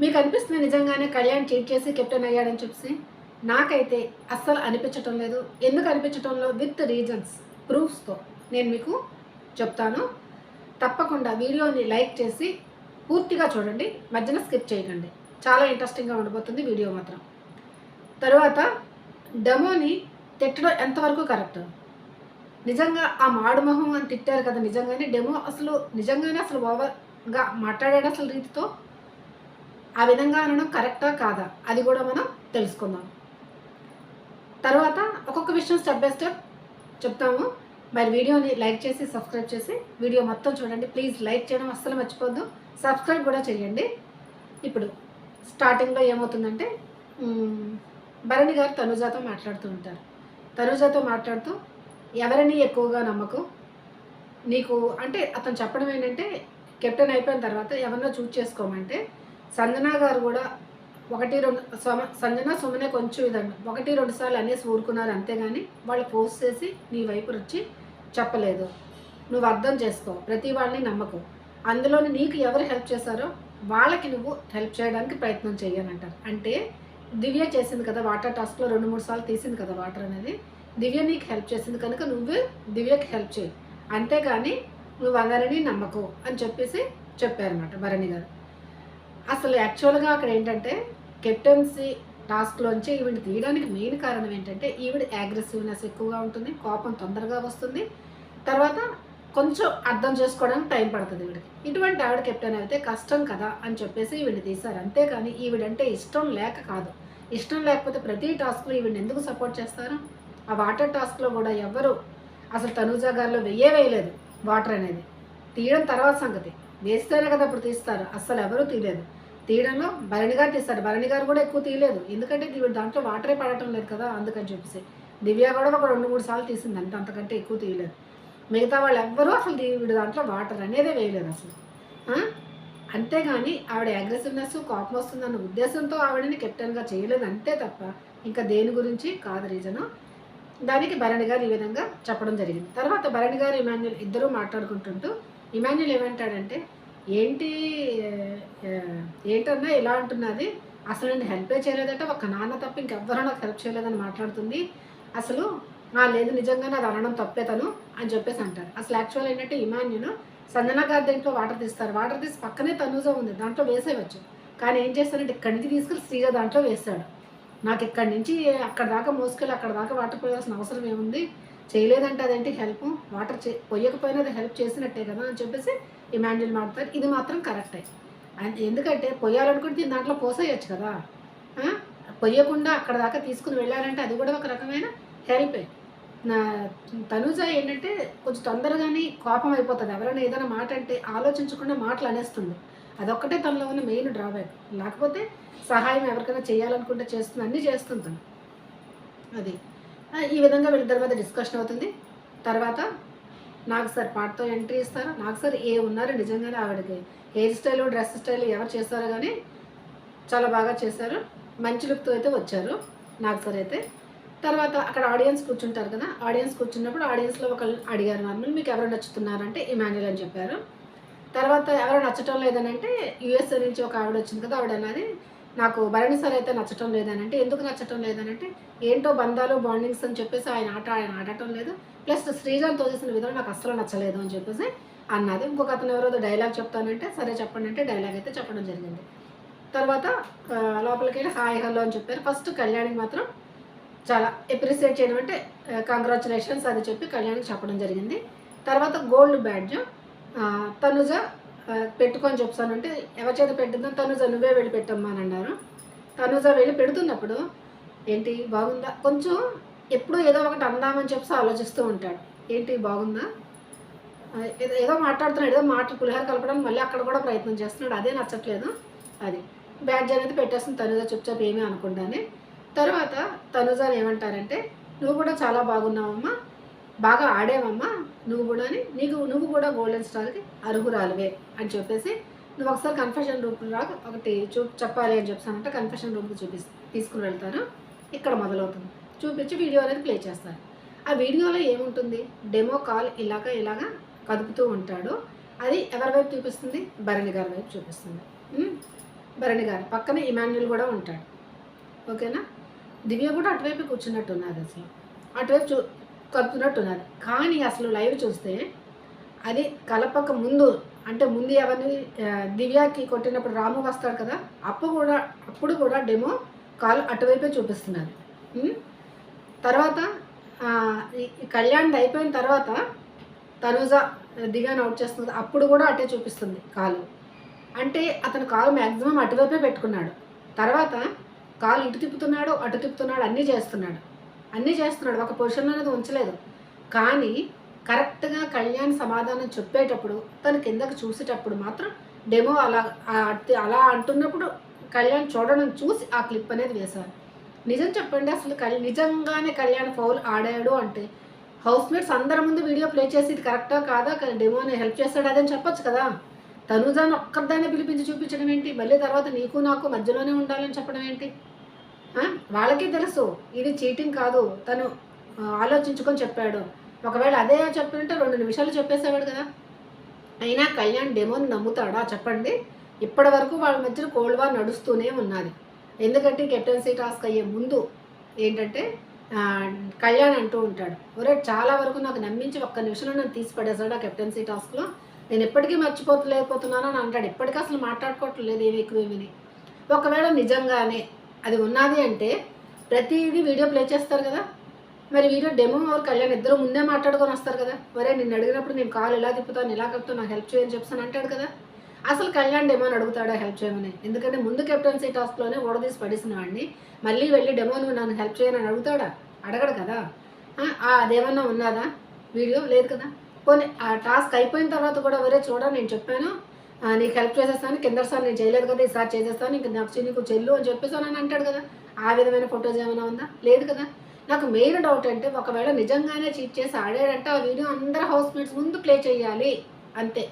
మీకు అనిపిస్తుంది నిజంగానే కళ్యాణ్ చీట్ చేసి కెప్టెన్ అయ్యాడని చెప్పేసి నాకైతే అస్సలు అనిపించటం లేదు. ఎందుకు అనిపించటంలో విత్ రీజన్స్ ప్రూఫ్స్తో. నేను మీకు చెప్తాను. తప్పకుండా వీడియోని లైక్ చేసి పూర్తిగా చూడండి. మధ్యన స్కిప్ చేయకండి. చాలా ఇంట్రెస్టింగ్గా ఉండబోతుంది వీడియో మాత్రం. తర్వాత డెమోని తిట్టడం ఎంతవరకు కరెక్ట్? నిజంగా ఆ మాడుమొహం అని తిట్టారు కదా నిజంగానే? డెమో అసలు నిజంగానే అసలు ఓవర్గా మాట్లాడాడు అసలు రీతితో? ఆ విధంగా అనడం కరెక్టా కాదా? అది కూడా మనం తెలుసుకుందాం. తర్వాత ఒక్కొక్క విషయం స్టెప్ బై స్టెప్ చెప్తాము. మరి వీడియోని లైక్ చేసి సబ్స్క్రైబ్ చేసి వీడియో మొత్తం చూడండి. ప్లీజ్ లైక్ చేయడం అస్సలు మర్చిపోద్దు సబ్స్క్రైబ్ కూడా చేయండి. ఇప్పుడు స్టార్టింగ్లో ఏమవుతుందంటే భరణి గారు తనుజాతో మాట్లాడుతూ ఉంటారు. తనుజాతో మాట్లాడుతూ ఎవరిని ఎక్కువగా నమ్మకు? నీకు అంటే అతను చెప్పడం ఏంటంటే కెప్టెన్ అయిపోయిన తర్వాత ఎవరినో చూజ్ చేసుకోమంటే సంజన గారు కూడా ఒకటి రెండు సమ సంజన సుమనే కొంచెం ఇదండి. ఒకటి రెండు సార్లు అనేసి ఊరుకున్నారు అంతేగాని వాళ్ళు పోస్ట్ చేసి నీ వైపు వచ్చి చెప్పలేదు. నువ్వు అర్థం చేసుకో ప్రతి వాళ్ళని నమ్మకు. అందులోని నీకు ఎవరు హెల్ప్ చేశారో వాళ్ళకి నువ్వు హెల్ప్ చేయడానికి ప్రయత్నం చేయాలంటారు అంటే దివ్య చేసింది కదా వాటర్ టాస్క్లో రెండు మూడు సార్లు తీసింది కదా వాటర్ అనేది. దివ్య నీకు హెల్ప్ చేసింది కనుక నువ్వు దివ్యకి హెల్ప్ చేయి. అంతేగాని నువ్వు అందరినీ నమ్మకు అని చెప్పేసి చెప్పారన్నమాట భరణి గారు. అసలు యాక్చువల్గా అక్కడ ఏంటంటే కెప్టెన్సీ టాస్క్లోంచి ఈవిడ తీయడానికి మెయిన్ కారణం ఏంటంటే ఈవిడ అగ్రెసివ్నెస్ ఎక్కువగా ఉంటుంది కోపం తొందరగా వస్తుంది. తర్వాత కొంచెం అర్థం చేసుకోవడానికి టైం పడుతుంది ఈవిడకి ఇటువంటి ఆవిడ కెప్టెన్ అయితే కష్టం కదా అని చెప్పేసి ఈవిడ తీశారు. అంతేకాని ఈవిడంటే ఇష్టం లేక కాదు. ఇష్టం లేకపోతే ప్రతి టాస్క్లో ఈవిడ ఎందుకు సపోర్ట్ చేస్తారు? ఆ వాటర్ టాస్క్లో కూడా ఎవరు అసలు తనూజా గారిలో వెయ్యే వేయలేదు వాటర్ అనేది. తీయడం తర్వాత సంగతి. వేస్తేనే కదా అప్పుడు తీస్తారు. అస్సలు ఎవరూ తీయలేదు. తీయడంలో భరణి గారు తీస్తారు. భరణి గారు కూడా ఎక్కువ తీయలేదు. ఎందుకంటే దీవి దాంట్లో వాటరే పడటం లేదు కదా అందుకని చెప్పేసి. దివ్య కూడా ఒక రెండు మూడు సార్లు తీసింది అంత అంతకంటే ఎక్కువ తీయలేదు. మిగతా వాళ్ళు ఎవ్వరూ అసలు ఈవిడ దాంట్లో వాటర్ అనేదే వేయలేదు అసలు. అంతేగాని ఆవిడ అగ్రెసివ్నెస్ కోపం వస్తుందన్న ఉద్దేశంతో ఆవిడని కెప్టెన్గా చేయలేదు అంతే తప్ప ఇంకా దేని గురించి? కాదు రీజను దానికి భరణి గారు ఈ విధంగా చెప్పడం జరిగింది. తర్వాత భరణి గారు ఇమాన్యుల్ ఇద్దరూ మాట్లాడుకుంటుంటూ ఇమాన్యుల్ ఏమంటాడంటే ఏంటి ఏంటన్నా ఇలా అంటున్నది? అసలు నేను హెల్పే చేయలేదంటే ఒక నాన్న తప్ప ఇంకెవ్వరూ నాకు హెల్ప్ చేయలేదని మాట్లాడుతుంది. అసలు లేదు నిజంగా నాది అనడం తప్పే తను అని చెప్పేసి అంటారు. అసలు యాక్చువల్ ఏంటంటే ఇమాన్యును సంజన గారి దీంట్లో వాటర్ తీస్తారు. వాటర్ తీసి పక్కనే తనూజ ఉంది దాంట్లో వేసేయవచ్చు కానీ ఏం చేస్తారంటే ఇక్కడి నుంచి తీసుకెళ్ళి శ్రీగా దాంట్లో వేస్తాడు. నాకు ఇక్కడి నుంచి అక్కడ దాకా మోసుకెళ్ళి అక్కడ దాకా వాటర్ పోయాల్సిన అవసరం ఏముంది? చేయలేదంటే అదేంటి? హెల్ప్ వాటర్ చే పొయ్యకపోయినా అది హెల్ప్ చేసినట్టే కదా అని చెప్పేసి ఇమాన్యుల్ మాడతారు ఇది మాత్రం కరెక్టే. ఎందుకంటే పొయ్యాలనుకుంటే దీని దాంట్లో పోసేయచ్చు కదా. పొయ్యకుండా అక్కడ దాకా తీసుకుని వెళ్ళారంటే అది కూడా ఒక రకమైన హెల్పే. నా తనుజ ఏంటంటే కొంచెం తొందరగానే కోపం అయిపోతుంది. ఎవరైనా ఏదైనా మాట అంటే ఆలోచించకుండా మాటలు అనేస్తుంది. అదొక్కటే తనలో ఉన్న మెయిన్ డ్రాబ్యాక్. లేకపోతే సహాయం ఎవరికైనా చేయాలనుకుంటే చేస్తుంది. అన్నీ చేస్తుంది తను. అది. ఈ విధంగా వీళ్ళ తర్వాత డిస్కషన్ అవుతుంది. తర్వాత నాకు సార్ పాటతో ఎంట్రీ ఇస్తారు. నాకు సార్ ఏ ఉన్నారు నిజంగానే ఆవిడకి హెయిర్ స్టైల్ డ్రెస్ స్టైల్ ఎవరు చేస్తారో కానీ చాలా బాగా చేశారు. మంచి లుక్తో అయితే వచ్చారు నాకు సార్ అయితే. తర్వాత అక్కడ ఆడియన్స్ కూర్చుంటారు కదా ఆడియన్స్ కూర్చున్నప్పుడు ఆడియన్స్లో ఒకళ్ళు అడిగారు నార్మల్ మీకు ఎవరు నచ్చుతున్నారంటే ఇమాన్యుల్ అని చెప్పారు. తర్వాత ఎవరు నచ్చటం లేదని అంటే యూఎస్ఏ నుంచి ఒక ఆవిడ వచ్చింది కదా ఆవిడ అన్నది నాకు భరణి సార్ అయితే నచ్చటం లేదని అంటే ఎందుకు నచ్చటం లేదని అంటే ఏంటో బంధాలు బాండింగ్స్ అని చెప్పేసి ఆయన ఆట ఆయన ఆడటం లేదు. ప్లస్ శ్రీజాన్తో చేసిన విధానం నాకు అస్సలు నచ్చలేదు అని చెప్పేసి అన్నది. ఇంకొక అతను ఎవరో డైలాగ్ చెప్తానంటే సరే చెప్పండి అంటే డైలాగ్ అయితే చెప్పడం జరిగింది. తర్వాత లోపలికి వెళ్ళి హాయ్ హలో అని చెప్పారు. ఫస్ట్ కళ్యాణికి మాత్రం చాలా ఎప్రిసియేట్ చేయడం అంటే కంగ్రాచులేషన్స్ అది చెప్పి కళ్యాణికి చెప్పడం జరిగింది. తర్వాత గోల్డ్ బ్యాడ్జ్ తనుజ పెట్టుకొని చెప్తానంటే ఎవరి చేత పెట్టిందో తనుజ నువ్వే వెళ్ళి పెట్టమ్మా అని అన్నారు. తనుజ వెళ్ళి పెడుతున్నప్పుడు ఏంటి బాగుందా? కొంచెం ఎప్పుడూ ఏదో ఒకటి అందామని చెప్పి ఆలోచిస్తూ ఉంటాడు. ఏంటి బాగుందా? ఏదో ఏదో మాట్లాడుతున్నాడు ఏదో మాట పులిహార కలపడానికి మళ్ళీ అక్కడ కూడా ప్రయత్నం చేస్తున్నాడు. అదే నచ్చట్లేదు అది. బ్యాడ్జ్ అనేది పెట్టేస్తుంది తనుజ చుప్చాప్ ఏమీ అనుకుంటానే తర్వాత తనుజాని ఏమంటారంటే నువ్వు కూడా చాలా బాగున్నావమ్మా బాగా ఆడేవమ్మా నువ్వు కూడా నీకు నువ్వు కూడా గోల్డెన్ స్టార్కి అర్హురాలివే అని చెప్పేసి నువ్వు ఒకసారి కన్ఫెషన్ రూమ్ రాక ఒకటి చూ చెప్పాలి అని చెప్పానంటే కన్ఫెషన్ రూమ్కి చూపి తీసుకుని వెళ్తాను. ఇక్కడ మొదలవుతుంది. చూపించి వీడియో అనేది ప్లే చేస్తారు ఆ వీడియోలో ఏముంటుంది? డెమో కాల్ ఇలాగ ఇలాగ కదుపుతూ ఉంటాడు. అది ఎవరి వైపు చూపిస్తుంది? భరణి గారి వైపు చూపిస్తుంది. భరణి గారు. పక్కన ఇమాన్యుల్ కూడా ఉంటాడు. ఓకేనా? దివ్య కూడా అటువైపు కూర్చున్నట్టు ఉన్నది అసలు. అటువైపు చూ కలుపుతున్నట్టు ఉన్నది కానీ అసలు లైవ్ చూస్తే అది కలపక ముందు అంటే ముందు ఎవరిని దివ్యాకి కొట్టినప్పుడు రాము వస్తాడు కదా అప్పుడు కూడా అప్పుడు కూడా డెమో కాలు అటువైపే చూపిస్తున్నారు. తర్వాత ఈ- కళ్యాణ్ అయిపోయిన తర్వాత తనుజ దిగాని అవుట్ చేస్తుంది. అప్పుడు కూడా అటే చూపిస్తుంది కాలు. అంటే అతను కాలు మ్యాక్సిమం అటువైపే పెట్టుకున్నాడు. తర్వాత కాలు ఇటు తిప్పుతున్నాడు అటు తిప్పుతున్నాడు అన్నీ చేస్తున్నాడు. అన్నీ చేస్తున్నాడు. ఒక పొజిషన్ అనేది ఉంచలేదు. కానీ కరెక్ట్గా కళ్యాణ్ సమాధానం చెప్పేటప్పుడు తను కిందకి చూసేటప్పుడు మాత్రం డెమో అలా అలా అంటున్నప్పుడు కళ్యాణ్ చూడడం చూసి ఆ క్లిప్ అనేది వేశారు. నిజం చెప్పండి అసలు కల్ నిజంగానే కళ్యాణ్ ఫౌల్ ఆడాడు అంటే హౌస్ మేట్స్ అందరి ముందు వీడియో ప్లే చేసి ఇది కరెక్టా కాదా? డెమోని హెల్ప్ చేస్తాడు అదని చెప్పొచ్చు కదా? తనుజాను ఒక్కరిదాన్ని పిలిపించి చూపించడం ఏంటి? మళ్ళీ తర్వాత నీకు నాకు మధ్యలోనే ఉండాలని చెప్పడం ఏంటి? వాళ్ళకి తెలుసు ఇది చీటింగ్ కాదు తను ఆలోచించుకొని చెప్పాడు. ఒకవేళ అదే చెప్పినట్టే రెండు నిమిషాలు చెప్పేసేవాడు కదా. అయినా కళ్యాణ్ డెమోని నమ్ముతాడా చెప్పండి. ఇప్పటి వరకు వాళ్ళ మధ్యన కోల్డ్ వార్ నడుస్తూనే ఉన్నది. ఎందుకంటే కెప్టెన్సీ టాస్క్ అయ్యే ముందు ఏంటంటే కళ్యాణ్ అంటూ ఉంటాడు ఒరే చాలా వరకు నాకు నమ్మించి ఒక్క నిమిషంలో నన్ను తీసి పడేశాడు ఆ కెప్టెన్సీ టాస్క్లో నేను ఎప్పటికీ మర్చిపోతలేకపోతున్నాను అని అంటాడు. ఎప్పటికీ అసలు మాట్లాడుకోవట్లేదు ఏమి ఎక్కువ ఒకవేళ నిజంగానే అది ఉన్నది అంటే ప్రతిదీ వీడియో ప్లే చేస్తారు కదా? మరి వీడియో డెమో और కళ్యాణ్ ఇద్దరు ముందే మాట్లాడుకొని వస్తారు కదా? మరే నిన్ను అడిగినప్పుడు నేను కాలు ఎలా తిప్పుతాను ఎలా కప్పుతాను నాకు హెల్ప్ చేయని చెప్తాను అంటాడు కదా? అసలు కళ్యాణ్ డెమోని అడుగుతాడా హెల్ప్ చేయమని? ఎందుకంటే ముందు కెప్టెన్సీ టాస్క్లోనే ఓడదీసి పడేసిన వాడిని. మళ్ళీ వెళ్ళి డెమో నువ్వు నన్ను హెల్ప్ చేయని అడుగుతాడా? అడగడు కదా. అదేమన్నా ఉన్నదా? వీడియో లేదు కదా? పోనీ ఆ టాస్క్ అయిపోయిన తర్వాత కూడా వరే చూడ నేను చెప్పాను? నీకు హెల్ప్ చేసేస్తాను కింద సార్ నేను చేయలేదు కదా ఈసారి చేసేస్తాను ఇంక నాకు నీకు చెల్లు అని చెప్పేసి అని అంటాడు కదా. ఆ విధమైన ఫొటోస్ ఏమైనా ఉందా? లేదు కదా. నాకు మెయిన్ డౌట్ అంటే ఒకవేళ నిజంగానే చీట్ చేసి ఆడాడంటే ఆ వీడియో అందరు హౌస్ మేట్స్ ముందు ప్లే చేయాలి. అంతే.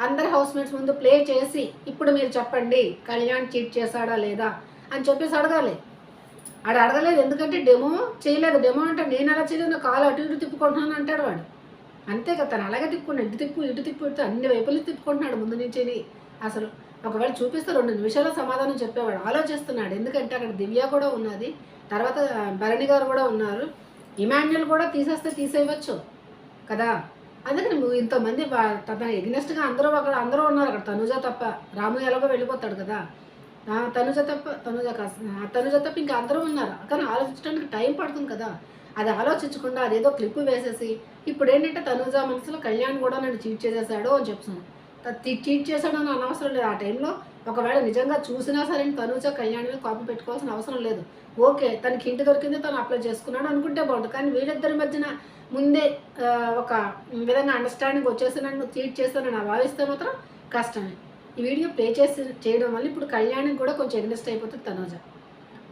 అందరు హౌస్ మేట్స్ ముందు ప్లే చేసి ఇప్పుడు మీరు చెప్పండి కళ్యాణ్ చీట్ చేశాడా లేదా అని చెప్పేసి అడగాలి. ఆడ అడగలేదు ఎందుకంటే డెమో చేయలేదు. డెమో అంటే నేను అలా చేయలేదు నా కాలు అటు ఇటు తిప్పుకుంటున్నాను అంటాడు వాడు. అంతే కదా తను అలాగే తిప్పుకున్నాడు ఇటు తిప్పు ఇటు తిప్పు ఇటు అన్ని వైపులు తిప్పుకుంటున్నాడు ముందు నుంచి అసలు ఒకవేళ చూపిస్తే రెండు నిమిషాల సమాధానం చెప్పేవాడు ఆలోచిస్తున్నాడు. ఎందుకంటే అక్కడ దివ్య కూడా ఉన్నది తర్వాత భరణి గారు కూడా ఉన్నారు. ఇమాన్యుల్ కూడా తీసేస్తే తీసేయవచ్చు కదా. అందుకని నువ్వు ఇంతమంది తన ఎగ్నెస్ట్గా అందరూ అక్కడ అందరూ ఉన్నారు అక్కడ తనుజ తప్ప. రాము ఎలాగో వెళ్ళిపోతాడు కదా. తనుజ తప్ప తనుజ కాస్త తనుజ తప్ప ఇంకా అందరూ ఉన్నారు. కానీ ఆలోచించడానికి టైం పడుతుంది కదా. అది ఆలోచించకుండా అదేదో క్లిప్ వేసేసి ఇప్పుడు ఏంటంటే తనుజ మనసులో కళ్యాణ్ కూడా నన్ను చీట్ చేసేసాడు అని చెప్తున్నాను చీట్ చేశాడు అని అనవసరం లేదు. ఆ టైంలో ఒకవేళ నిజంగా చూసినా సరే తనుజ కళ్యాణ్ మీద కాపీ పెట్టుకోవాల్సిన అవసరం లేదు. ఓకే తనకి ఇంటి దొరికింది తను అప్లై చేసుకున్నాడు అనుకుంటే బాగుంటుంది కానీ వీళ్ళిద్దరి మధ్యన ముందే ఒక విధంగా అండర్స్టాండింగ్ వచ్చేసి నన్ను చీట్ చేస్తానని భావిస్తే మాత్రం కష్టమే. ఈ వీడియో ప్లే చేసి చేయడం వల్ల ఇప్పుడు కళ్యాణ్కి కూడా కొంచెం ఎగ్నెస్ట్ అయిపోతుంది తనూజ.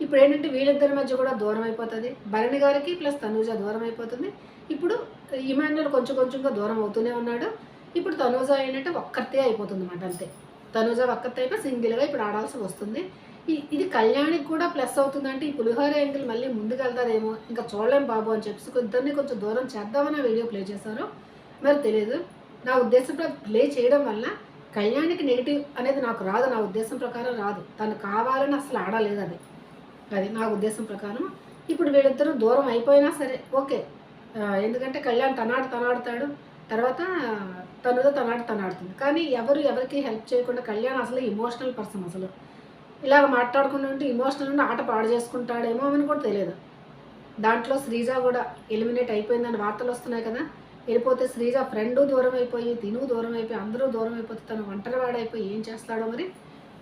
ఇప్పుడు ఏంటంటే వీళ్ళిద్దరి మధ్య కూడా దూరం అయిపోతుంది. భరణి గారికి ప్లస్ తనూజ దూరం అయిపోతుంది. ఇప్పుడు ఇమాన్యుల్ కొంచెం కొంచెంగా దూరం అవుతూనే ఉన్నాడు. ఇప్పుడు తనూజ ఏంటంటే ఒక్కతే అయిపోతుంది అన్నమాట అంతే. తనూజ ఒక్కతే అయిపోయి సింగిల్గా ఇప్పుడు ఆడాల్సి వస్తుంది. ఇది కళ్యాణికి కూడా ప్లస్ అవుతుందంటే ఈ పులిహోర యాంగిల్ మళ్ళీ ముందుకెళ్తారేమో. ఇంకా చూడలేం బాబు అని చెప్పి ఇద్దరిని కొంచెం దూరం చేద్దామని వీడియో ప్లే చేశారు. మరి తెలియదు నా ఉద్దేశం ప్లే చేయడం వల్ల కళ్యాణికి నెగిటివ్ అనేది నాకు రాదు. నా ఉద్దేశం ప్రకారం రాదు. తను కావాలని అసలు ఆడలేదు అది. అది నా ఉద్దేశం ప్రకారం. ఇప్పుడు వీళ్ళిద్దరూ దూరం అయిపోయినా సరే ఓకే. ఎందుకంటే కళ్యాణ్ తనాడు తనాడుతాడు. తర్వాత తనుదో తనాడు తనాడుతుంది. కానీ ఎవరు ఎవరికి హెల్ప్ చేయకుండా కళ్యాణ్ అసలు ఇమోషనల్ పర్సన్ అసలు. ఇలాగ మాట్లాడుకుంటూ ఉంటే ఇమోషనల్ ఉండి ఆట పాడు చేసుకుంటాడేమో అని కూడా తెలియదు. దాంట్లో శ్రీజ కూడా ఎలిమినేట్ అయిపోయిందని వార్తలు వస్తున్నాయి కదా. వెళ్ళిపోతే శ్రీజ ఫ్రెండ్ దూరం అయిపోయి తిను దూరం అయిపోయి అందరూ దూరం అయిపోతే తను ఒంటరివాడైపోయి ఏం చేస్తాడో మరి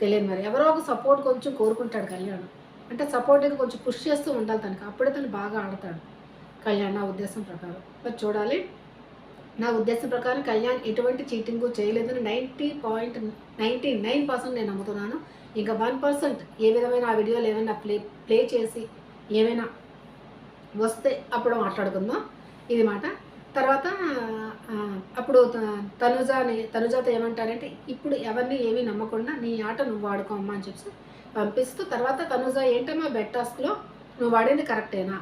తెలియదు మరి. ఎవరో ఒక సపోర్ట్ కొంచెం కోరుకుంటాడు కళ్యాణ్. అంటే సపోర్ట్గా కొంచెం పుష్ చేస్తూ ఉండాలి తనకి. అప్పుడే తను బాగా ఆడతాడు. కళ్యాణ్ నా ఉద్దేశం ప్రకారం. మరి చూడాలి. నా ఉద్దేశం ప్రకారం కళ్యాణ్ ఎటువంటి చీటింగ్ చేయలేదని ninety point ninety nine percent నేను నమ్ముతున్నాను. ఇంకా వన్ పర్సెంట్ ఏ విధమైన ఆ వీడియోలు ఏమైనా ప్లే ప్లే చేసి ఏమైనా వస్తే అప్పుడు మాట్లాడుకుందాం. ఇది మాట. తర్వాత అప్పుడు త- తనుజాని తనుజాతో ఏమంటారంటే ఇప్పుడు ఎవరిని ఏమీ నమ్మకుండా నీ ఆట నువ్వు వాడుకో అని చెప్పి పంపిస్తూ తర్వాత తనుజ ఏంటమ్మా బెడ్ టాస్క్లో నువ్వు వాడింది కరెక్టేనా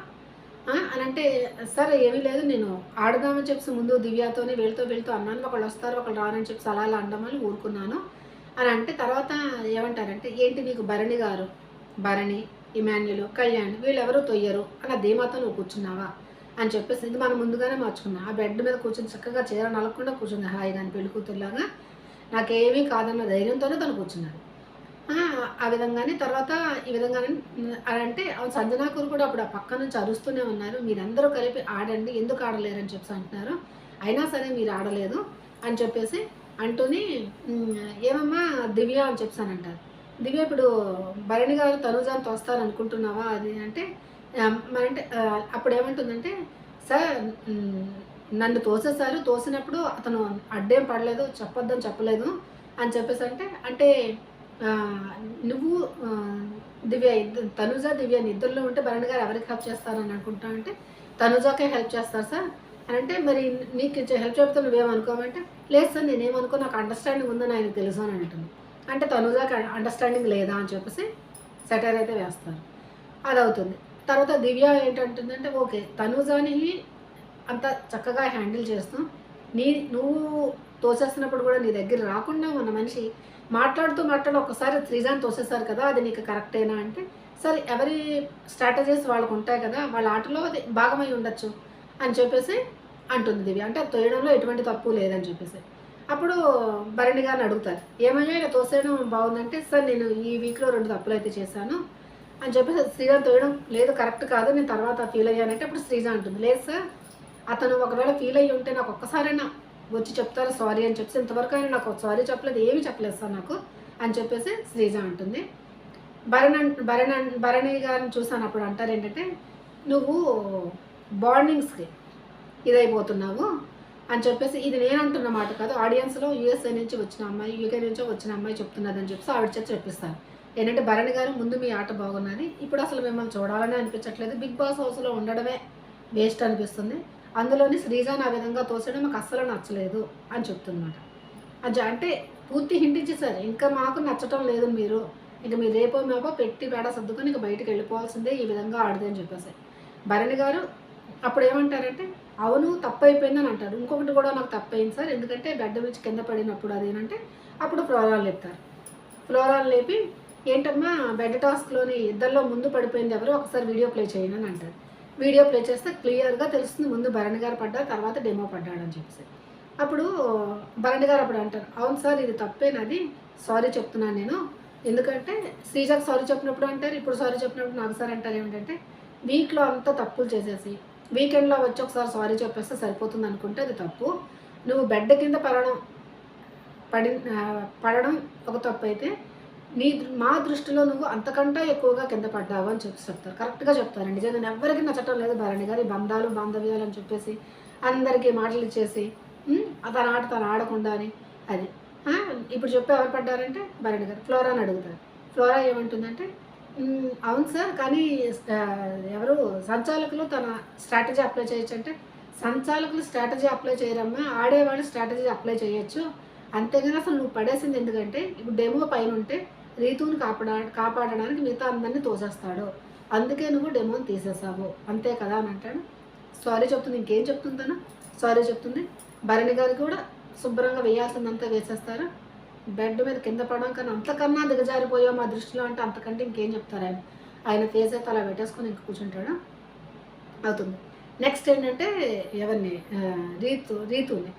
అని అంటే సార్ ఏమీ లేదు నేను ఆడదామని చెప్పి ముందు దివ్యతోనే వీళ్ళతో వెళ్తూ అన్నాను ఒకళ్ళు వస్తారు ఒకళ్ళు రానని చెప్పి అలా అలా అండమని ఊరుకున్నాను. అని అంటే తర్వాత ఏమంటారంటే ఏంటి నీకు భరణి గారు? భరణి ఇమాన్యులు కళ్యాణ్ వీళ్ళెవరూ తొయ్యరు. అలా ధీమాతో నువ్వు కూర్చున్నావా? అని చెప్పేసి ఇది మనం ముందుగానే మార్చుకున్నాం. ఆ బెడ్ మీద కూర్చొని చక్కగా చీర నలగకుండా కూర్చుంది. హాయిగా అని పెళ్ళి కూతురులాగా నాకేమీ కాదన్న ధైర్యంతోనే తను కూర్చున్నాడు. ఆ, విధంగానే తర్వాత ఈ విధంగానే అంటే సంజనా సంజనాకూరు కూడా అప్పుడు ఆ పక్క నుంచి అరుస్తూనే ఉన్నారు. మీరందరూ కలిపి ఆడండి ఎందుకు ఆడలేరని చెప్పి అంటున్నారు. అయినా సరే మీరు ఆడలేదు అని చెప్పేసి అంటూనే ఏమమ్మా దివ్య అని చెప్పానంటారు దివ్య ఇప్పుడు భరణి గారు తనుజాని తోస్తారు అనుకుంటున్నావా అది అంటే ఆ, మరంటే అప్పుడు ఏమంటుందంటే సార్ నన్ను తోసేశారు. తోసినప్పుడు అతను అడ్డేం పడలేదు చెప్పొద్దని చెప్పలేదు అని చెప్పేసి అంటే అంటే నువ్వు దివ్య తనుజ దివ్య నిద్రలో ఉంటే భరణ్ గారు ఎవరికి హెల్ప్ చేస్తారని అనుకుంటా అంటే తనుజాకే హెల్ప్ చేస్తారు సార్. అని అంటే మరి నీకు హెల్ప్ చెప్తే నువ్వేమనుకోమంటే లేదు సార్ నేనేమనుకో నాకు అండర్స్టాండింగ్ ఉందని ఆయనకు తెలుసు అని అంటుంది. అంటే తనుజాకి అండర్స్టాండింగ్ లేదా అని చెప్పేసి సెటర్ అయితే వేస్తారు. అది అవుతుంది తర్వాత దివ్య ఏంటంటుందంటే ఓకే తనుజాని అంత చక్కగా హ్యాండిల్ చేస్తాం. నీ నువ్వు తోసేస్తున్నప్పుడు కూడా నీ దగ్గర రాకుండా ఉన్న మనిషి మాట్లాడుతూ మాట్లాడు ఒకసారి శ్రీజాన్ తోసేశారు కదా అది నీకు కరెక్టేనా అంటే సరే ఎవరి స్ట్రాటజీస్ వాళ్ళకు ఉంటాయి కదా వాళ్ళ ఆటలో అది భాగమై ఉండొచ్చు అని చెప్పేసి అంటుంది దివ్య. అంటే తోయడంలో ఎటువంటి తప్పు లేదని చెప్పేసి. అప్పుడు భరణి గారిని అడుగుతారు ఏమయ్యా ఇలా తోసేయడం బాగుందంటే సార్ నేను ఈ వీక్లో రెండు తప్పులు అయితే చేశాను అని చెప్పేసి శ్రీజాన్ తోయడం లేదు కరెక్ట్ కాదు నేను తర్వాత ఫీల్ అయ్యానంటే అప్పుడు శ్రీజ అంటుంది లేదు సార్ అతను ఒకవేళ ఫీల్ అయ్యి ఉంటే నాకు ఒక్కసారైనా వచ్చి చెప్తారు సారీ అని చెప్పేసి ఇంతవరకు ఆయన నాకు సారీ చెప్పలేదు ఏమీ చెప్పలేదు సార్ నాకు అని చెప్పేసి శ్రీజ అంటుంది. భరణ్ అన్- భరణ్ భరణి గారిని చూసాను అప్పుడు అంటారు ఏంటంటే నువ్వు బాండింగ్స్కి ఇదైపోతున్నావు అని చెప్పేసి ఇది నేను అంటున్న మాట కాదు ఆడియన్స్లో యూఎస్ఏ నుంచి వచ్చిన అమ్మాయి యూకే నుంచి వచ్చిన అమ్మాయి చెప్తున్నదని చెప్పేసి ఆవిడ చేత చెప్పిస్తారు. ఏంటంటే భరణి గారు ముందు మీ ఆట బాగున్నది ఇప్పుడు అసలు మిమ్మల్ని చూడాలని అనిపించట్లేదు బిగ్ బాస్ హౌస్లో ఉండడమే వేస్ట్ అనిపిస్తుంది. అందులోని శ్రీజాన్ ఆ విధంగా తోసడం మాకు అస్సలు నచ్చలేదు అని చెప్తున్నమాట అది అంటే పూర్తి హింటించేసారు ఇంకా మాకు నచ్చటం లేదు మీరు. ఇక మీరు రేపో మేపో పెట్టి పేడ సర్దుకొని ఇక బయటకు వెళ్ళిపోవాల్సిందే ఈ విధంగా ఆడదే అని చెప్పేసి భరణి గారు అప్పుడు ఏమంటారంటే అవును తప్పు అయిపోయిందని అంటారు. ఇంకొకటి కూడా నాకు తప్పు అయింది సార్. ఎందుకంటే బెడ్ నుంచి కింద పడినప్పుడు అదేనంటే అప్పుడు ఫ్లోరాలు లేపుతారు. ఫ్లోరాలు లేపి ఏంటమ్మా బెడ్ టాస్క్లోని ఇద్దరిలో ముందు పడిపోయింది ఎవరు ఒకసారి వీడియో ప్లే చేయను అని అంటారు. వీడియో ప్లే చేస్తే క్లియర్గా తెలుస్తుంది ముందు భరణి గారు పడ్డా తర్వాత డెమో పడ్డాడు అని చెప్పేసి. అప్పుడు భరణి గారు అప్పుడు అంటారు అవును సార్ ఇది తప్పేనది సారీ చెప్తున్నాను నేను. ఎందుకంటే శ్రీజాకి సారీ చెప్పినప్పుడు అంటారు ఇప్పుడు సారీ చెప్పినప్పుడు నాకు సార్ అంటారు ఏమిటంటే వీక్లో అంతా తప్పులు చేసేసి వీకెండ్లో వచ్చి ఒకసారి సారీ చెప్పేస్తే సరిపోతుంది అనుకుంటే అది తప్పు. నువ్వు బెడ్ కింద పడడం పడి పడడం ఒక తప్పు అయితే నీ మా దృష్టిలో నువ్వు అంతకంటే ఎక్కువగా కింద పడ్డావు అని చెప్పి చెప్తారు. కరెక్ట్గా చెప్తారు. నిజంగా ఎవరికి నచ్చటం లేదు భరణి గారి బంధాలు బాంధవ్యాలు అని చెప్పేసి అందరికీ మాటలు ఇచ్చేసి తన ఆట తను ఆడకుండా అని. అది. ఇప్పుడు చెప్పి ఎవరు పడ్డారంటే భరణి గారు. ఫ్లోరా అని అడుగుతారు. ఫ్లోరా ఏమంటుందంటే అవును సార్ కానీ ఎవరు సంచాలకులు తన స్ట్రాటజీ అప్లై చేయొచ్చు అంటే సంచాలకులు స్ట్రాటజీ అప్లై చేయరమ్మా ఆడేవాళ్ళు స్ట్రాటజీ అప్లై చేయొచ్చు. అంతేగాని అసలు నువ్వు పడేసింది ఎందుకంటే ఇప్పుడు డెమో పైన ఉంటే రీతుని కాపాడా కాపాడడానికి మిగతా అందరినీ తోసేస్తాడు. అందుకే నువ్వు డెమోని తీసేసావు అంతే కదా అని అంటాడు. సారీ చెప్తుంది ఇంకేం చెప్తుందనా సారీ చెప్తుంది. భరణి గారు కూడా శుభ్రంగా వేయాల్సిందంతా వేసేస్తారు. బెడ్ మీద కింద పడడం కన్నా అంతకన్నా దిగజారిపోయావు మా దృష్టిలో అంటే అంతకంటే ఇంకేం చెప్తారు ఆయన? ఆయన ఫేస్ అయితే అలా పెట్టేసుకొని ఇంక కూర్చుంటాడు. అవుతుంది. నెక్స్ట్ ఏంటంటే ఎవరిని? రీతు రీతుని.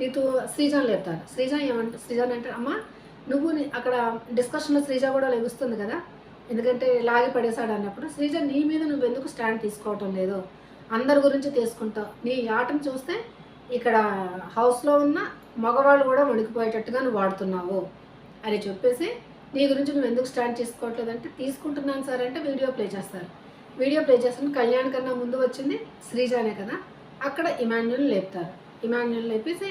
రీతు శ్రీజాన్ లేపుతారు. శ్రీజాన్ ఏమంట శ్రీజాన్ అంటే అమ్మ నువ్వు అక్కడ డిస్కషన్లో శ్రీజ కూడా లెగుస్తుంది కదా? ఎందుకంటే లాగి పడేశాడు అన్నప్పుడు శ్రీజ నీ మీద నువ్వు ఎందుకు స్టాండ్ తీసుకోవటం లేదు? అందరి గురించి తీసుకుంటావు నీ ఆటను చూస్తే ఇక్కడ హౌస్లో ఉన్న మగవాళ్ళు కూడా వణికిపోయేటట్టుగా నువ్వు వాడుతున్నావు అని చెప్పేసి నీ గురించి నువ్వు ఎందుకు స్టాండ్ తీసుకోవట్లేదంటే తీసుకుంటున్నాను సార్ అంటే వీడియో ప్లే చేస్తారు. వీడియో ప్లే చేసిన కళ్యాణ్ కన్నా ముందు వచ్చింది శ్రీజానే కదా? అక్కడ ఇమాన్యుల్ లేపుతారు. ఇమాన్యుల్ లేపేసి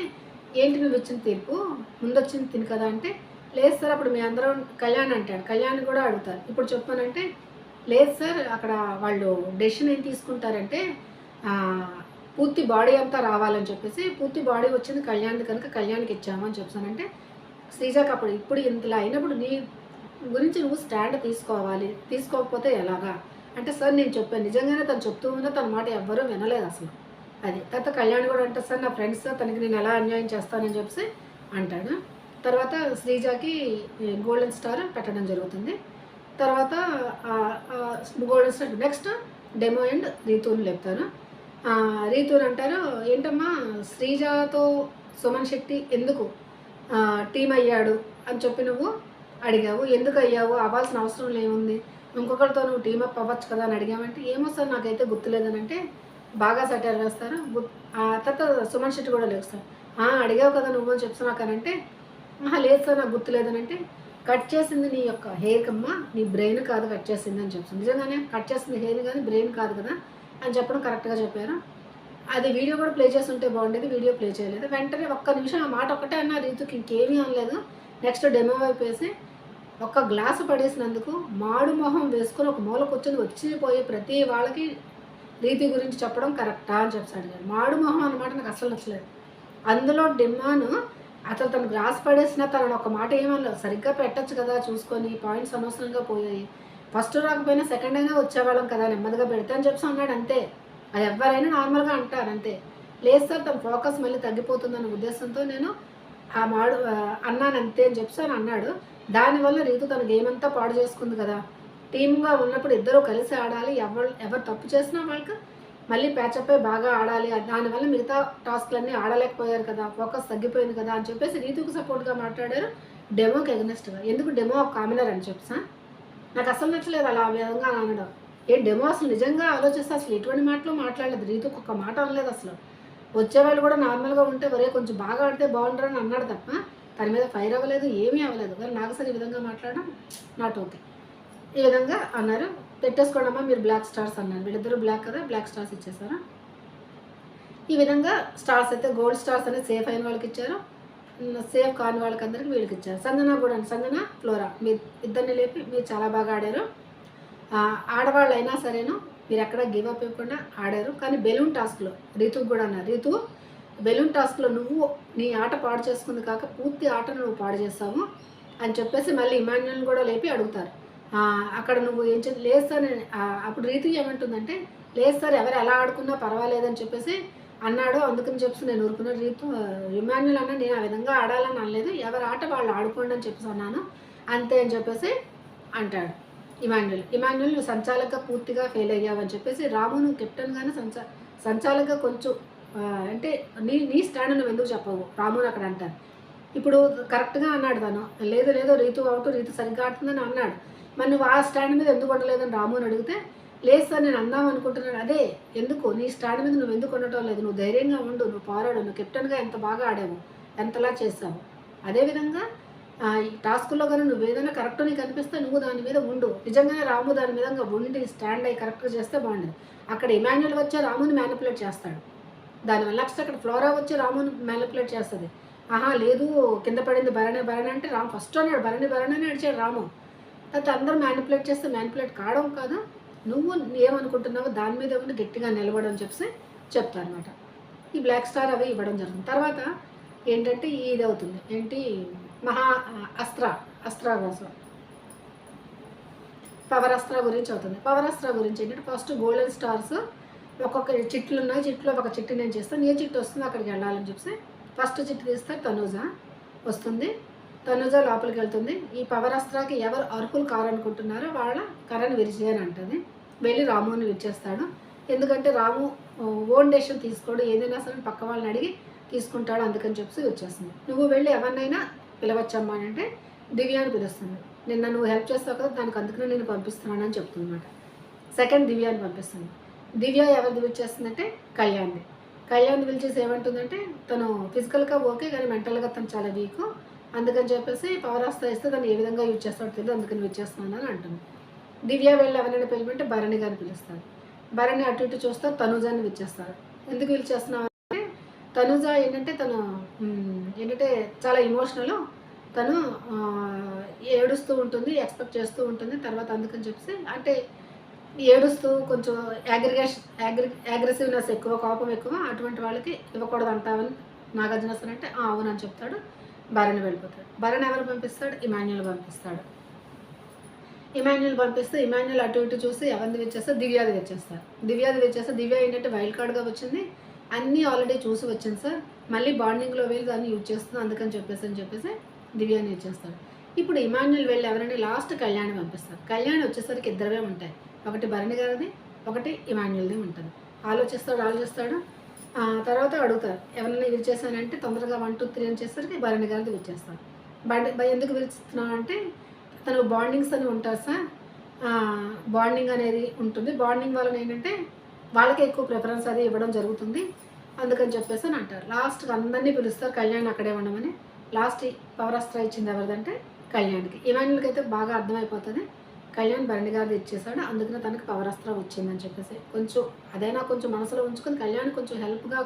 ఏంటి నువ్వు ఇచ్చిన తీర్పు? ముందు వచ్చింది తిని కదా అంటే లేదు సార్ అప్పుడు మీ అందరం కళ్యాణ్ అంటాడు. కళ్యాణ్ కూడా అడుగుతారు. ఇప్పుడు చెప్పానంటే లేదు సార్ అక్కడ వాళ్ళు డెసిషన్ ఏం తీసుకుంటారంటే పూర్తి బాడీ అంతా రావాలని చెప్పేసి పూర్తి బాడీ వచ్చింది కళ్యాణ్ కనుక కళ్యాణ్కి ఇచ్చామని చెప్తానంటే శ్రీజాకి అప్పుడు ఇప్పుడు ఇంతలా అయినప్పుడు నీ గురించి నువ్వు స్టాండ్ తీసుకోవాలి. తీసుకోకపోతే ఎలాగా? అంటే సార్ నేను చెప్పాను. నిజంగానే తను చెప్తూ ఉన్నా తన మాట ఎవ్వరూ వినలేదు అసలు. అది. తర్వాత కళ్యాణ్ కూడా అంటే సార్ నా ఫ్రెండ్స్ తనకి నేను ఎలా అన్యాయం చేస్తానని చెప్పేసి అంటాడు. తర్వాత శ్రీజాకి గోల్డెన్ స్టార్ పెట్టడం జరుగుతుంది. తర్వాత golden star next demo and రీతూని లేపుతారు. రీతూర్ అంటారు ఏంటమ్మా శ్రీజాతో సుమన్ శెట్టి ఎందుకు టీం అయ్యాడు అని చెప్పి నువ్వు అడిగావు. ఎందుకు అయ్యావు? అవ్వాల్సిన అవసరం లేముంది ఇంకొకరితో నువ్వు టీమప్ అవ్వచ్చు కదా అని అడిగామంటే ఏమో సార్ నాకైతే గుర్తులేదని అంటే బాగా సెటర్ వేస్తారు. ఆ తర్వాత సుమన్ శెట్టి కూడా లేస్తారు అడిగావు కదా నువ్వు అని చెప్తున్నాకనంటే కానంటే లేదు సార్ నాకు గుర్తులేదని అంటే కట్ చేసింది నీ యొక్క హెయిర్ కమ్మా నీ బ్రెయిన్ కాదు కట్ చేసింది అని చెప్తుంది. నిజంగానే కట్ చేసింది హెయిర్ కానీ బ్రెయిన్ కాదు కదా అని చెప్పడం కరెక్ట్గా చెప్పారు? అది వీడియో కూడా ప్లే చేసి ఉంటే బాగుండేది వీడియో ప్లే చేయలేదు. వెంటనే ఒక్క నిమిషం ఆ మాట ఒక్కటే అన్న రీతుకి ఇంకేమీ అనలేదు. నెక్స్ట్ డెమో వైపు వేసి ఒక్క గ్లాసు పడేసినందుకు మాడు మొహం వేసుకొని ఒక మూల కూర్చొని వచ్చిపోయి ప్రతి వాళ్ళకి రీతి గురించి చెప్పడం కరెక్టా అని చెప్పి అడిగారు మాడు మొహం అన్నమాట నాకు అసలు నచ్చలేదు. అందులో డిమాను అతను తను గ్రాస్ పడేసినా తనను ఒక మాట ఏమన్నా సరిగ్గా పెట్టచ్చు కదా చూసుకొని పాయింట్స్ అనవసరంగా పోయాయి. ఫస్ట్ రాకపోయినా సెకండ్ అయినా వచ్చేవాళ్ళం కదా నెమ్మదిగా పెడితే అని చెప్పి అన్నాడు అంతే. అది ఎవరైనా నార్మల్గా అంటారు అంతే. లేదు సార్ తన ఫోకస్ మళ్ళీ తగ్గిపోతుందన్న ఉద్దేశంతో నేను ఆ మాడు అన్నాను అంతే అని చెప్పి అని అన్నాడు. దానివల్ల రీతు తన గేమ్ అంతా పాడు చేసుకుంది కదా. టీమ్గా ఉన్నప్పుడు ఇద్దరు కలిసి ఆడాలి ఎవరు ఎవరు తప్పు చేసినా వాళ్ళకి మళ్ళీ ప్యాచప్పే బాగా ఆడాలి. దానివల్ల మిగతా టాస్క్లన్నీ ఆడలేకపోయారు కదా. ఫోకస్ తగ్గిపోయింది కదా అని చెప్పేసి రీతుకు సపోర్ట్గా మాట్లాడారు డెమోకి ఎగనెస్ట్గా ఎందుకు డెమో ఒక కామినర్ అని చెప్పసా నాకు అసలు నచ్చలేదు అలా ఆ విధంగా అనడం. ఏ డెమో అసలు నిజంగా ఆలోచిస్తే అసలు ఎటువంటి మాటలు మాట్లాడలేదు. రీతుకు ఒక్క మాట అనలేదు అసలు. వచ్చేవాళ్ళు కూడా నార్మల్గా ఉంటే వరే కొంచెం బాగా ఆడితే బాగుంటారు అని అన్నాడు తప్ప తన మీద ఫైర్ అవ్వలేదు ఏమీ అవ్వలేదు. కానీ నాకు అసలు ఈ విధంగా మాట్లాడడం? నాట్ ఓకే ఈ విధంగా అన్నారు. పెట్టేసుకోండమ్మా మీరు బ్లాక్ స్టార్స్ అన్నారు. వీళ్ళిద్దరూ బ్లాక్ కదా బ్లాక్ స్టార్స్ ఇచ్చేసారా ఈ విధంగా స్టార్స్ అయితే గోల్డ్ స్టార్స్ అనేది సేఫ్ అయిన వాళ్ళకి ఇచ్చారు. సేఫ్ కాని వాళ్ళకి అందరికి వీళ్ళకి ఇచ్చారు. సంజన కూడా అండి. సంజన ఫ్లోరా మీరు ఇద్దరిని లేపి మీరు చాలా బాగా ఆడారు. ఆడవాళ్ళు అయినా సరేను మీరు ఎక్కడ గివ్ అప్ ఇవ్వకుండా ఆడారు. కానీ బెలూన్ టాస్క్లో రీతుకు కూడా అన్నారు. రీతు బెలూన్ టాస్క్లో నువ్వు నీ ఆట పాడు చేసుకుంది కాక పూర్తి ఆటను నువ్వు పాడు చేస్తావు అని చెప్పేసి మళ్ళీ ఇమాన్యుల్ని కూడా లేపి అడుగుతారు. అక్కడ నువ్వు ఏం చెప్పి లేదు సార్ అప్పుడు రీతు ఏమంటుందంటే లేదు సార్ ఎవరు ఎలా ఆడుకున్నా పర్వాలేదని చెప్పేసి అన్నాడు. అందుకని చెప్పేసి నేను ఊరుకున్న రీతు ఇమాన్యుల్ అన్న నేను ఆ విధంగా ఆడాలని అనలేదు. ఎవరు ఆట వాళ్ళు ఆడుకోండి అని చెప్పేసి అన్నాను. అంతే అని చెప్పేసి అంటాడు ఇమాన్యుల్. ఇమాన్యుల్ నువ్వు సంచాలక పూర్తిగా ఫెయిల్ అయ్యావని చెప్పేసి రాము నువ్వు కెప్టెన్గానే సంచా సంచాలక కొంచెం అంటే నీ నీ స్టాండ్ నువ్వు ఎందుకు చెప్పవు? రాముని అక్కడ అంటారు ఇప్పుడు కరెక్ట్గా అన్నాడు తను. లేదు లేదో రీతు అవుతూ రీతు సరిగ్గా ఆడుతుందని అన్నాడు. మరి నువ్వు ఆ స్టాండ్ మీద ఎందుకు ఉండలేదని రాముని అడిగితే లేదు సార్ నేను అందాం అనుకుంటున్నాను. అదే ఎందుకు? నీ స్టాండ్ మీద నువ్వు ఎందుకు ఉండటం లేదు? నువ్వు ధైర్యంగా ఉండు నువ్వు పోరాడు నువ్వు కెప్టెన్గా ఎంత బాగా ఆడావు ఎంతలా చేసావు అదేవిధంగా ఈ టాస్క్లో కానీ నువ్వు ఏదైనా కరెక్ట్ నీకు అనిపిస్తే నువ్వు దాని మీద ఉండు. నిజంగానే రాము దాని మీద ఉండి స్టాండ్ అయ్యి కరెక్ట్గా చేస్తే బాగుండేది. అక్కడ ఇమాన్యుల్ వచ్చే రాముని మ్యానిపులేట్ చేస్తాడు. దానివల్ల నెక్స్ట్ అక్కడ ఫ్లోరా వచ్చి రాముని మ్యానిపులేట్ చేస్తుంది. ఆహా లేదు కింద పడింది భరణి భరణి అంటే రాము ఫస్ట్ అన్నాడు. భరణి భరణి అని అడిచాడు రాము. అది అందరూ మ్యానిపులేట్ చేస్తే మ్యానిపులేట్ కావడం కాదు? నువ్వు ఏమనుకుంటున్నావో దాని మీద ఉండి గట్టిగా నిలబడని చెప్పి చెప్తా అనమాట ఈ బ్లాక్ స్టార్ అవి ఇవ్వడం జరుగుతుంది. తర్వాత ఏంటంటే ఇది అవుతుంది. ఏంటి? మహా అస్త్ర అస్త్ర కోసం పవర్ అస్త్ర గురించి అవుతుంది. పవర్ అస్త్ర గురించి ఏంటంటే ఫస్ట్ గోల్డెన్ స్టార్స్ ఒక్కొక్క చిట్లు ఉన్నాయి. చిట్లో ఒక చిట్టు నేను చేస్తాను. ఏ చిట్టు వస్తుందో అక్కడికి వెళ్ళాలని చెప్పి ఫస్ట్ చిట్టు తీస్తే తనూజ వస్తుంది. తనుజ లోపలికి వెళ్తుంది. ఈ పవర్ అస్త్రాకి ఎవరు అర్హులు కారనుకుంటున్నారో వాళ్ళ కరణ్ విరిచి అని అంటుంది. వెళ్ళి రాముని విరిచేస్తాడు ఎందుకంటే రాము ఓన్ డెసిషన్ తీసుకోడు. ఏదైనా సరే పక్క వాళ్ళని అడిగి తీసుకుంటాడు అందుకని చెప్పి వచ్చేస్తుంది. నువ్వు వెళ్ళి ఎవరినైనా పిలవచ్చమ్మా అని అంటే దివ్యాని పిలుస్తుంది. నిన్న నువ్వు హెల్ప్ చేస్తావు కదా దానికి అందుకనే నేను పంపిస్తున్నానని చెప్తుందన్నమాట. సెకండ్ దివ్యాని పంపిస్తుంది. దివ్య ఎవరిది పిలిచేస్తుందంటే కళ్యాణ్ని. కళ్యాణ్ పిలిచేసి ఏమంటుందంటే తను ఫిజికల్గా ఓకే కానీ మెంటల్గా తను చాలా వీక్ అందుకని చెప్పేసి పవర్ ఇస్తే దాన్ని ఏ విధంగా యూజ్ చేస్తాడో తెలియదు అందుకని యూజ్ చేస్తున్నాను అని అంటుంది దివ్య వెళ్ళి ఎవరైనా పిలిపింటే భరణి గారిని పిలుస్తారు భరణి అటు ఇటు చూస్తే తనుజాన్ని విచ్చేస్తారు ఎందుకు పిలిచేస్తున్నావు అంటే తనుజ ఏంటంటే తను ఏంటంటే చాలా ఇమోషనల్ తను ఏడుస్తూ ఉంటుంది ఎక్స్పెక్ట్ చేస్తూ ఉంటుంది తర్వాత అందుకని చెప్పేసి అంటే ఏడుస్తూ కొంచెం అగ్రిగేషన్ అగ్రి అగ్రెసివ్నెస్ ఎక్కువ కోపం ఎక్కువ అటువంటి వాళ్ళకి ఇవ్వకూడదు అంటావని నాగార్జున సార్ అంటే అవునని చెప్తాడు. భరణి వెళ్ళిపోతాడు. భరణ్ ఎవరు పంపిస్తాడు? ఇమాన్యుల్ పంపిస్తాడు. ఇమాన్యుల్ పంపిస్తే ఇమాన్యుల్ అటు ఇటు చూసి ఎవరిని తెచ్చేస్తే దివ్యాది తెచ్చేస్తారు. దివ్యాది తెచ్చేస్తే దివ్య ఏంటంటే వైల్డ్ కార్డ్గా వచ్చింది. అన్నీ ఆల్రెడీ చూసి వచ్చింది సార్. మళ్ళీ బాండింగ్లో వెళ్ళి దాన్ని యూజ్ చేస్తుంది అందుకని చెప్పేసి అని చెప్పేసి దివ్యాని ఇచ్చేస్తాడు ఇప్పుడు ఇమాన్యుల్ వెళ్ళి ఎవరైనా లాస్ట్ కళ్యాణి పంపిస్తారు. కళ్యాణి వచ్చేసరికి ఇద్దరే ఉంటాయి. ఒకటి భరణి గారిది ఒకటి ఇమాన్యుల్ది ఉంటుంది. ఆలోచిస్తాడు ఆలోచిస్తాడు. తర్వాత అడుగుతారు. ఎవరైనా ఇది చేశానంటే తొందరగా వన్ టూ త్రీ అని చేసరికి భరణి గారిది విచ్చేస్తాడు బండి ఎందుకు విరుస్తున్నావు అంటే తనకు బాండింగ్స్ అని ఉంటారు సార్. బాండింగ్ అనేది ఉంటుంది. బాండింగ్ వలన ఏంటంటే వాళ్ళకి ఎక్కువ ప్రిఫరెన్స్ అది ఇవ్వడం జరుగుతుంది. అందుకని చెప్పేసి అని అంటారు. లాస్ట్కి అందరినీ పిలుస్తారు కళ్యాణ్ అక్కడే ఉండమని. లాస్ట్ పవరాస్త్ర ఇచ్చింది ఎవరిదంటే కళ్యాణ్కి. ఇమాన్యుల్కి అయితే బాగా అర్థమైపోతుంది. కళ్యాణ్ భరణి గారు ఇచ్చేసాడు అందుకనే తనకి పవరాస్త్ర వచ్చిందని చెప్పేసి. కొంచెం అదైనా కొంచెం మనసులో ఉంచుకొని కళ్యాణ్ కొంచెం హెల్ప్గా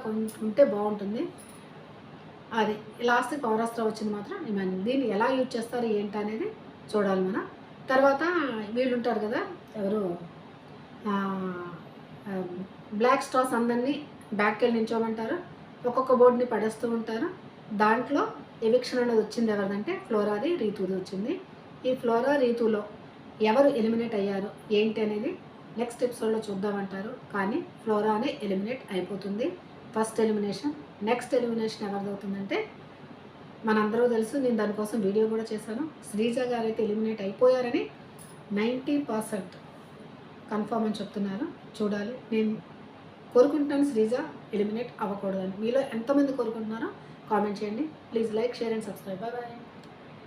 ఉంటే బాగుంటుంది. అది లాస్ట్ పవరాస్త్ర వచ్చింది మాత్రం ఇమాన్యుల్ దీన్ని ఎలా యూజ్ చేస్తారు ఏంటి అనేది చూడాలి మనం. తర్వాత వీళ్ళు ఉంటారు కదా ఎవరు? బ్లాక్ స్టార్స్ అందరినీ బ్యాక్ వెళ్ళి నించోమంటారు. ఒక్కొక్క బోర్డుని పడేస్తూ ఉంటారు. దాంట్లో ఎవిక్షన్ అనేది వచ్చింది ఎవరిదంటే ఫ్లోరాది రీతుది వచ్చింది. ఈ ఫ్లోరా రీతులో ఎవరు ఎలిమినేట్ అయ్యారు ఏంటి అనేది నెక్స్ట్ ఎపిసోడ్లో చూద్దామంటారు. కానీ ఫ్లోరానే ఎలిమినేట్ అయిపోతుంది. ఫస్ట్ ఎలిమినేషన్ నెక్స్ట్ ఎలిమినేషన్ ఎవరిది అవుతుందంటే మనందరూ తెలుసు నేను దానికోసం వీడియో కూడా చేశాను. శ్రీజ గారు అయితే ఎలిమినేట్ అయిపోయారని నైంటీ పర్సెంట్ కన్ఫర్మ్ అని చెప్తున్నారు. చూడాలి. నేను కోరుకుంటున్నాను శ్రీజ ఎలిమినేట్ అవ్వకూడదని. మీలో ఎంతమంది కోరుకుంటున్నారో కామెంట్ చేయండి. Please like share and subscribe. Bye bye.